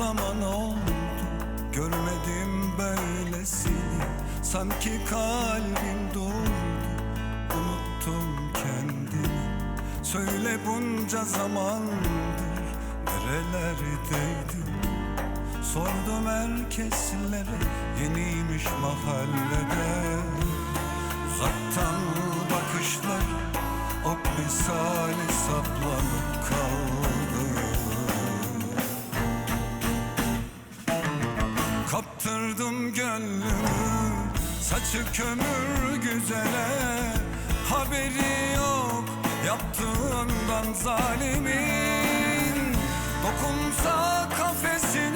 zaman oldu. Görmedim böylesini Sanki kalbim durdu. Unuttum kendimi. Söyle bunca zamandır Nerelerdeydin Sordum herkeslere Yeniymiş mahallede. Uzaktan bakışlar Ok misali saplanıp kaldı Kaptırdım gönlümü Saçı kömür güzele. Haberi yok Yaptığından zalimin. Dokunsa kafesini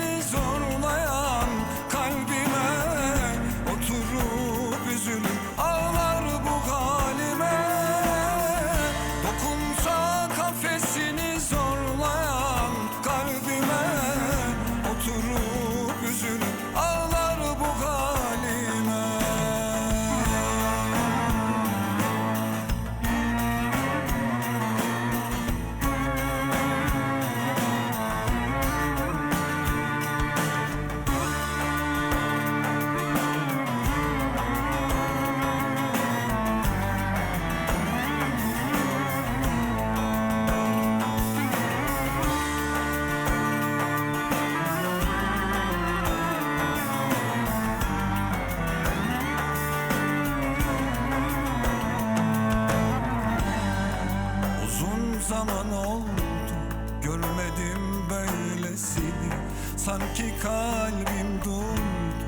Sanki kalbim durdu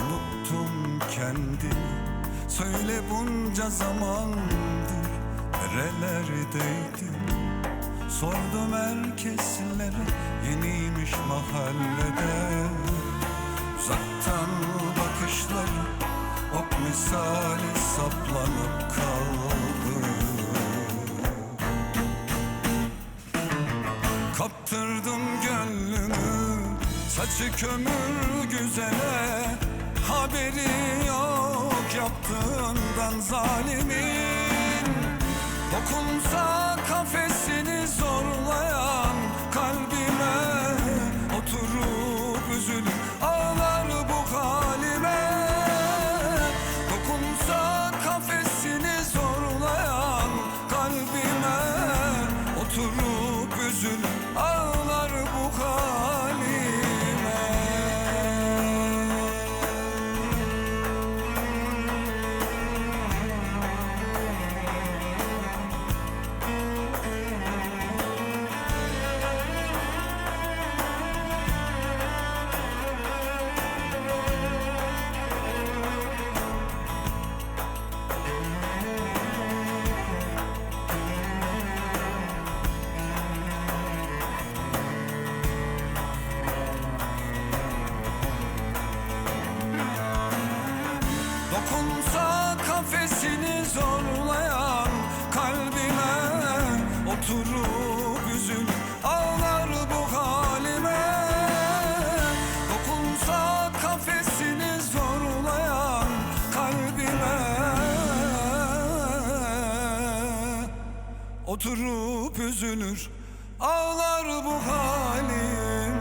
Unuttum kendimi. Söyle bunca zamandır Nerelerdeydin Sordum herkeslere Yeniymiş mahallede. Uzaktan bakışları Ok misali saplanıp kaldı. Gönlümü Saçı kömür güzele Haberi yok yaptığından zalimin. Dokunsa kafesini Oturup üzülür Ağlar bu halime.